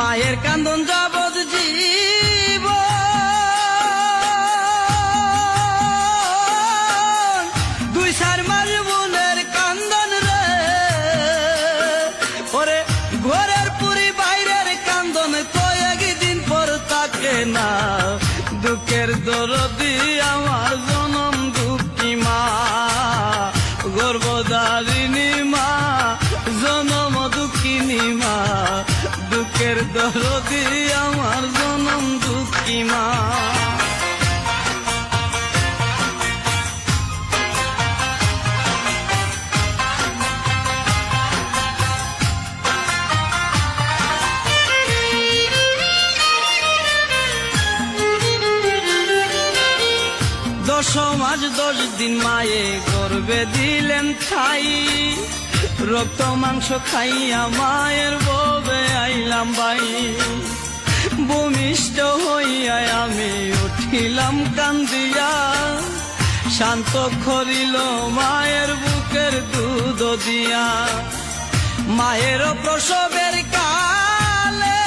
মায়ের কান্দন যাবত জীব দরদি আমার জনম দুঃখী মা। দশ দিন মায়ে গর্বে দিলেন খাই রক্ত, মাংস খাইয়া মায়ের ববে আইলাম বাই। ভূমিষ্ঠ হইয়া আমি উঠিলাম কান্দিয়া। শান্ত করিল মায়ের বুকের দুধ দিয়া। মায়ের প্রসবের কালে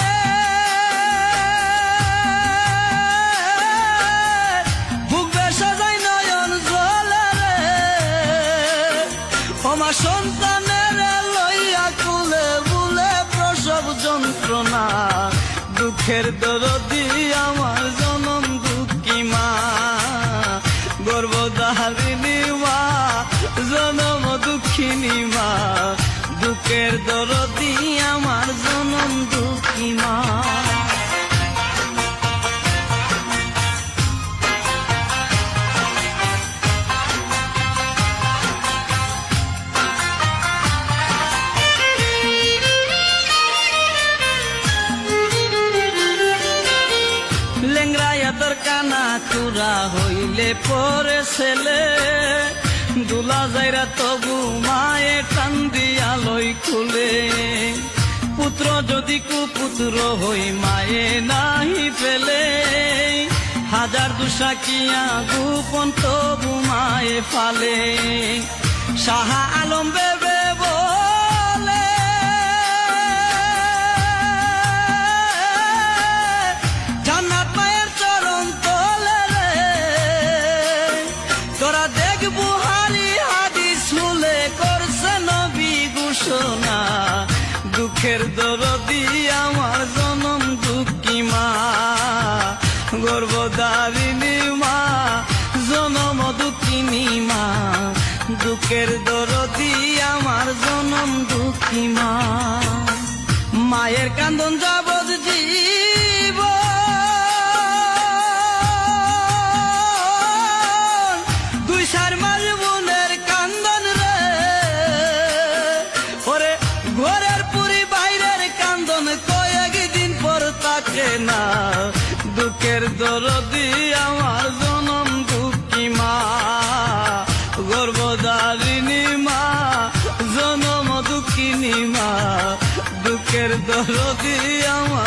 বুক সাজাই নয়ন জলে ওমা সন্তানের যন্ত্রণা দুঃখের দরদি আমার জনম দুঃখী মা। দাহিনী মা জনম দুঃখিনী মা। দুঃখের দরদি কানা খুরা হইলে পরে ছেলে। দুলা যাইরা তবু মায়ে কান্দি আলোই খুলে। পুত্র যদি কুপুত্র হই মায়ে নাহি পেলে হাজার দুসাকিয়া গোপন তবু মায়ে ফালে। সাহা আলম বেবে দুঃখের দরদি আমার জনম দুঃখী মা। মায়ের কান্দন যাবত জীব। দুই কান্দন ঘরের কান্দন পর না। দুঃখের দরদি বুকের দরদি আমার